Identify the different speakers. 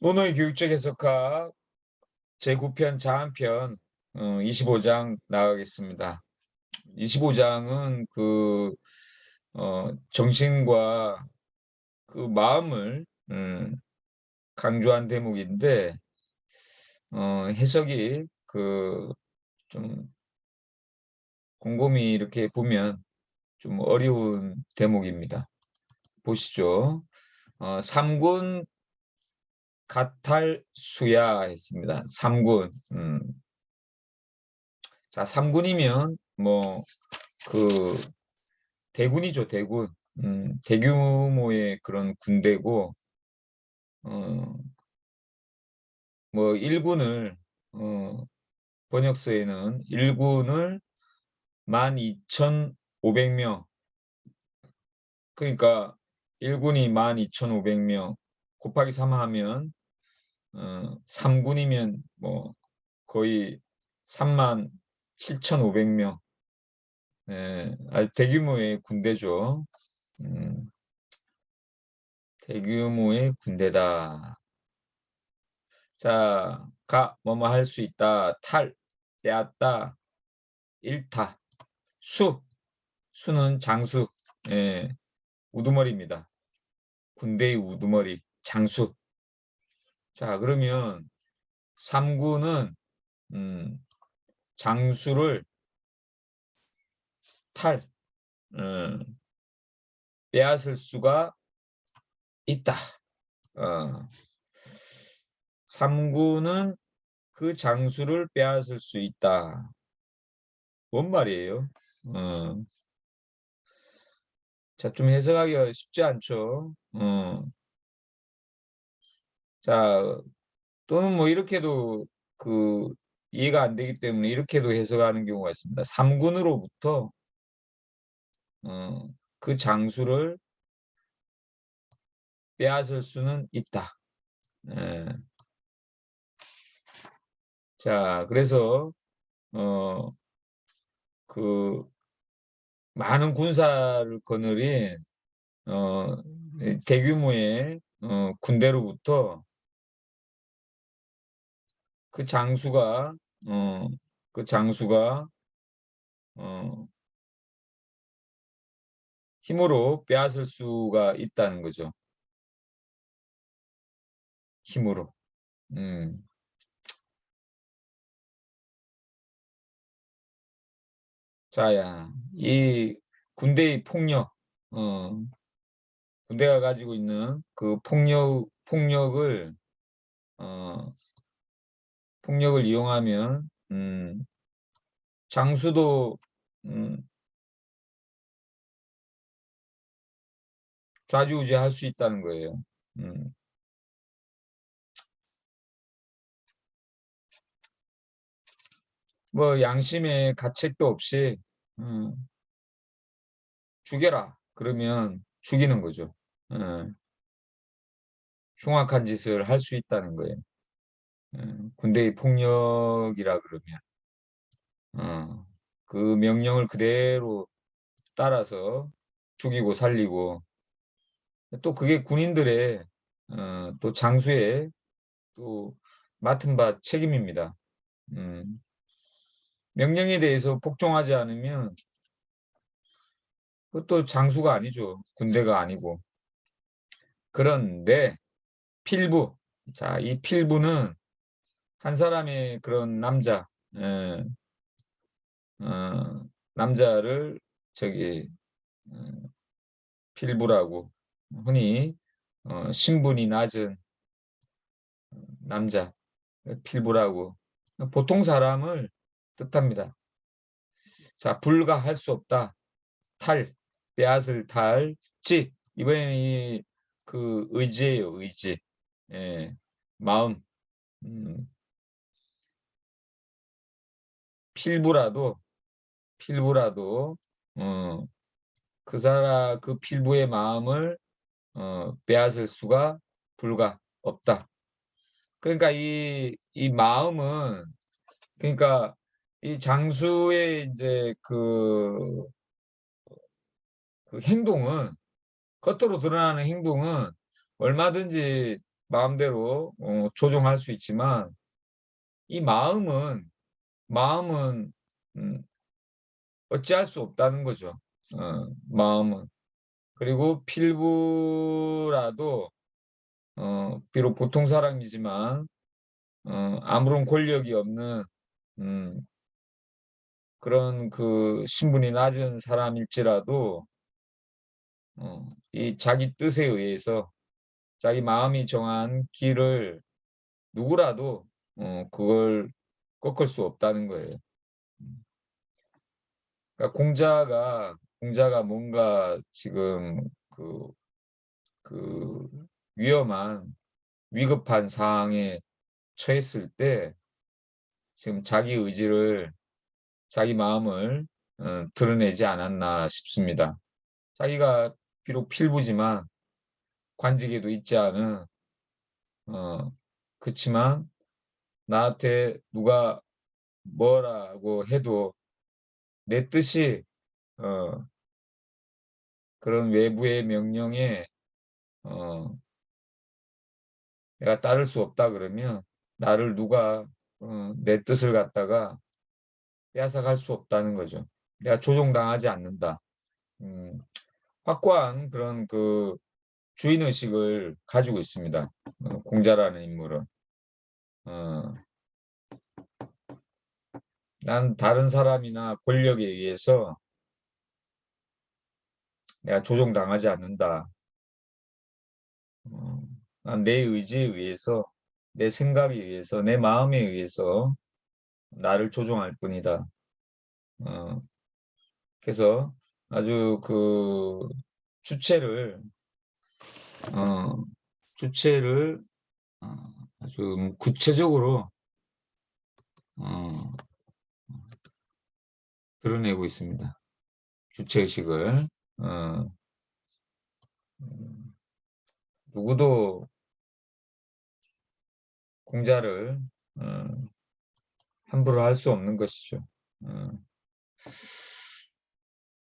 Speaker 1: 노노의 교육적 해석학 제9편 자한편 어, 25장 나가겠습니다. 25장은 그 어, 정신과 그 마음을 음, 강조한 대목인데 어, 해석이 그 좀 곰곰이 이렇게 보면 좀 어려운 대목입니다. 보시죠. 어, 삼군 가탈수야 했습니다. 삼군. 음. 자, 삼군이면 뭐 그 대군이죠, 대군. 음, 대규모의 그런 군대고 어, 뭐 일군을 어, 번역서에는 일군을 12,500명 그러니까 일군이 12,500명 곱하기 3 하면 어, 3군이면 뭐 거의 3만 7,500명 네, 아주 대규모의 군대죠. 음, 대규모의 군대다. 자, 가, 뭐뭐 할 수 있다. 탈, 빼앗다. 일타. 수, 수는 장수. 예, 우두머리입니다. 군대의 우두머리, 장수. 자, 그러면 3구는 음, 장수를 탈, 음, 빼앗을 수가 있다. 어. 3구는 그 장수를 빼앗을 수 있다. 뭔 말이에요? 어. 자, 좀 해석하기가 쉽지 않죠. 어. 자, 또는 뭐 이렇게도 그 이해가 안 되기 때문에 이렇게도 해석하는 경우가 있습니다. 3군으로부터 어, 그 장수를 빼앗을 수는 있다. 예. 자, 그래서 어, 그 많은 군사를 거느린 어, 대규모의 어, 군대로부터 그 장수가 어, 그 장수가 어, 힘으로 빼앗을 수가 있다는 거죠. 힘으로. 음. 자야, 이 군대의 폭력, 어, 군대가 가지고 있는 그 폭력, 폭력을, 어, 폭력을 이용하면, 음, 장수도, 음, 좌지우지할 수 있다는 거예요. 음. 뭐 양심의 가책도 없이 음, 죽여라 그러면 죽이는 거죠. 음, 흉악한 짓을 할 수 있다는 거예요. 음, 군대의 폭력이라 그러면 어, 그 명령을 그대로 따라서 죽이고 살리고 또 그게 군인들의 어, 또 장수의 또 맡은 바 책임입니다. 음, 명령에 대해서 복종하지 않으면 그것도 장수가 아니죠. 군대가 아니고. 그런데 필부, 자, 이 필부는 한 사람의 그런 남자, 에, 어, 남자를 저기 어, 필부라고 흔히 어, 신분이 낮은 남자 필부라고 보통 사람을 뜻합니다. 자, 불가할 수 없다. 탈, 빼앗을 탈지 이번에는 이, 그 의지예요, 의지. 예, 마음. 음, 필부라도 필부라도 어, 그 사람 그 필부의 마음을 어, 빼앗을 수가 불가 없다. 그러니까 이, 이 마음은 그러니까 이 장수의 이제 그, 그 행동은 겉으로 드러나는 행동은 얼마든지 마음대로 어, 조종할 수 있지만 이 마음은 마음은 음, 어찌할 수 없다는 거죠. 어, 마음은 그리고 필부라도 어, 비록 보통 사람이지만 어, 아무런 권력이 없는 음, 그런 그 신분이 낮은 사람일지라도 어, 이 자기 뜻에 의해서 자기 마음이 정한 길을 누구라도 어, 그걸 꺾을 수 없다는 거예요. 그러니까 공자가 공자가 뭔가 지금 그, 그 위험한 위급한 상황에 처했을 때 지금 자기 의지를 자기 마음을 어, 드러내지 않았나 싶습니다. 자기가 비록 필부지만 관직에도 있지 않은 어 그렇지만 나한테 누가 뭐라고 해도 내 뜻이 어 그런 외부의 명령에 어 내가 따를 수 없다 그러면 나를 누가 어, 내 뜻을 갖다가 빼앗아갈 수 없다는 거죠. 내가 조종당하지 않는다. 음, 확고한 그런 그 주인 의식을 가지고 있습니다. 어, 공자라는 인물은. 어, 난 다른 사람이나 권력에 의해서 내가 조종당하지 않는다. 어, 난내 의지에 의해서, 내 생각에 의해서, 내 마음에 의해서 나를 조종할 뿐이다. 어, 그래서 아주 그 주체를 어, 주체를 어, 아주 구체적으로 어, 드러내고 있습니다. 주체의식을 어, 음, 누구도 공자를 어, 함부로 할 수 없는 것이죠. 어.